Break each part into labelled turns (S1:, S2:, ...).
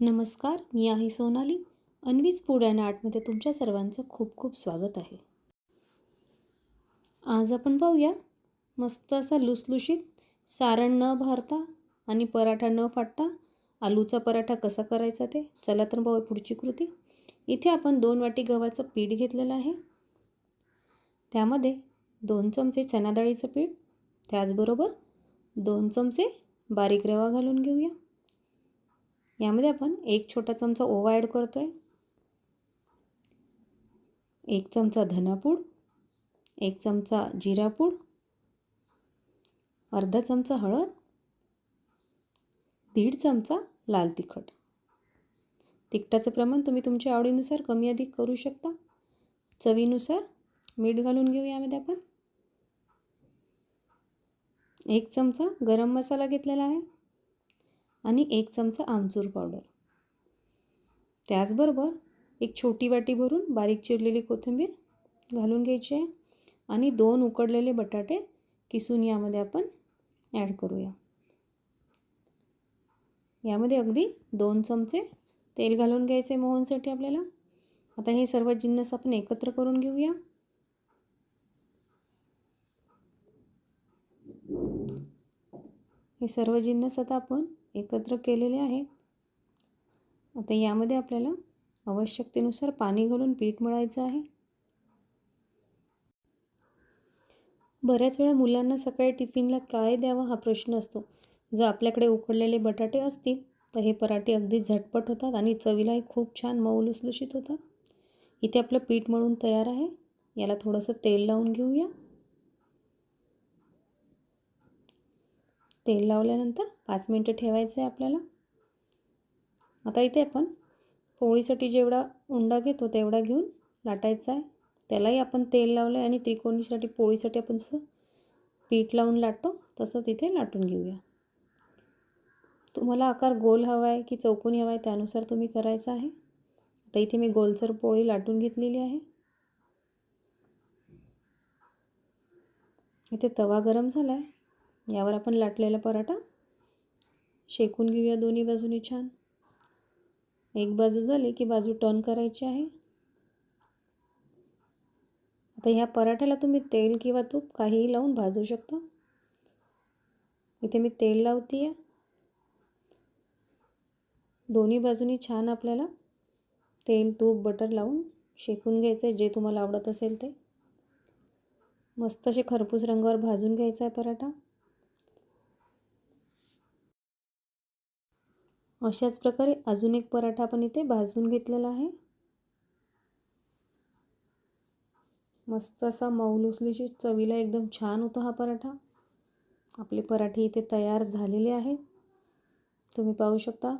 S1: नमस्कार मी आहे सोनाली. अन्वीज फूड अँड आर्टमध्ये तुमच्या सर्वांचं खूप खूप स्वागत आहे. आज आपण पाहूया मस्त असा लुसलुशीत सारण न भारता आणि पराठा न फाटता आलूचा पराठा कसा करायचा ते चला तर पाहूया पुढची कृती. इथे आपण दोन वाटी गव्हाचं पीठ घेतलेलं आहे. त्यामध्ये दोन चमचे चना डाळीचं पीठ त्याचबरोबर दोन चमचे बारीक रवा घालून घेऊया. यामध्ये आपण एक छोटा चमचा ओवा ॲड करतो आहे एक चमचा धनापूड एक चमचा जिरापूड अर्धा चमचा हळद दीड चमचा लाल तिखट. तिखटाचं प्रमाण तुम्ही तुमच्या आवडीनुसार कमी अधिक करू शकता. चवीनुसार मीठ घालून घेऊ यामध्ये आपण. एक चमचा गरम मसाला घेतलेला आहे. आणि एक चमचा आमचूर पावडर. त्याचबरोबर एक छोटी वाटी भरून बारीक चिरलेली कोथिंबीर घालून घ्यायची आहे आणि दोन उकडलेले बटाटे किसून यामध्ये आपण ॲड करूया. यामध्ये अगदी दोन चमचे तेल घालून घ्यायचे मोहनसाठी आपल्याला. आता हे सर्व जिन्नस आपण एकत्र करून घेऊया. हे सर्व जिन्नस आता आपण एकत्र केलेले आहेत आता यामध्ये आपल्याला आवश्यकतेनुसार पाणी घालून पीठ मळायचं आहे. बऱ्याच वेळा मुलांना सकाळी टिफिनला काय द्यावं हा प्रश्न असतो. जर आपल्याकडे उकडलेले बटाटे असतील तर हे पराठे अगदी झटपट होतात आणि चवीलाही खूप छान मऊ लुसलुशीत होतात. इथे आपलं पीठ मळून तयार आहे. याला थोडंसं तेल लावून घेऊया. तेल लावल्यानंतर पाच मिनटं ठेवायचं आहे आपल्याला. आता इथे आपण पोळीसाठी जेवढा उंडा घेतो तेवढा घेऊन लाटायचा आहे. त्यालाही आपण तेल लावलं आहे आणि त्रिकोणीसाठी पोळीसाठी आपण जसं पीठ लावून लाटतो तसंच इथे लाटून घेऊया. तुम्हाला आकार गोल हवा आहे की चौकोनी हवा आहे त्यानुसार तुम्ही करायचं आहे. आता इथे मी गोलसर पोळी लाटून घेतलेली आहे. इथे तवा गरम झाला आहे यावर आपण लाटलेला पराठा. शेकून घेऊया दोन्ही बाजूनी छान. एक बाजू झाली की बाजू टर्न करायची आहे. आता ह्या पराठ्याला तुम्ही तेल किंवा तूप काहीही लावून भाजू शकता. इथे मी तेल लावते आहे दोन्ही बाजूनी छान आपल्याला तेल तूप बटर लावून शेकून घ्यायचं आहे जे तुम्हाला आवडत असेल ते. मस्त असे खरपूस रंगावर भाजून घ्यायचा आहे पराठा. अशाच प्रकारे अजून एक पराठा आपण इथे भाजून घेतलेला आहे. मस्त असा मऊलुसलीची चवीला एकदम छान होतो हा पराठा. आपले पराठे इथे तयार झालेले आहेत. तुम्ही पाहू शकता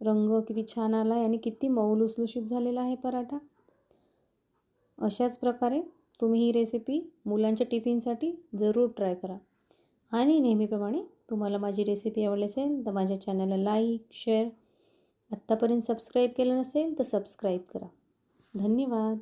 S1: रंग किती छान आला आहे आणि किती मऊलुसलुशीत झालेला आहे पराठा. अशाच प्रकारे तुम्ही ही रेसिपी मुलांच्या टिफिनसाठी जरूर ट्राय करा. आणि नेहमीप्रमाणे तुम्हाला माझी रेसिपी आवडली असेल तर माझ्या चॅनलला लाईक शेअर आत्तापर्यंत सबस्क्राईब केलं नसेल तर सबस्क्राईब करा. धन्यवाद.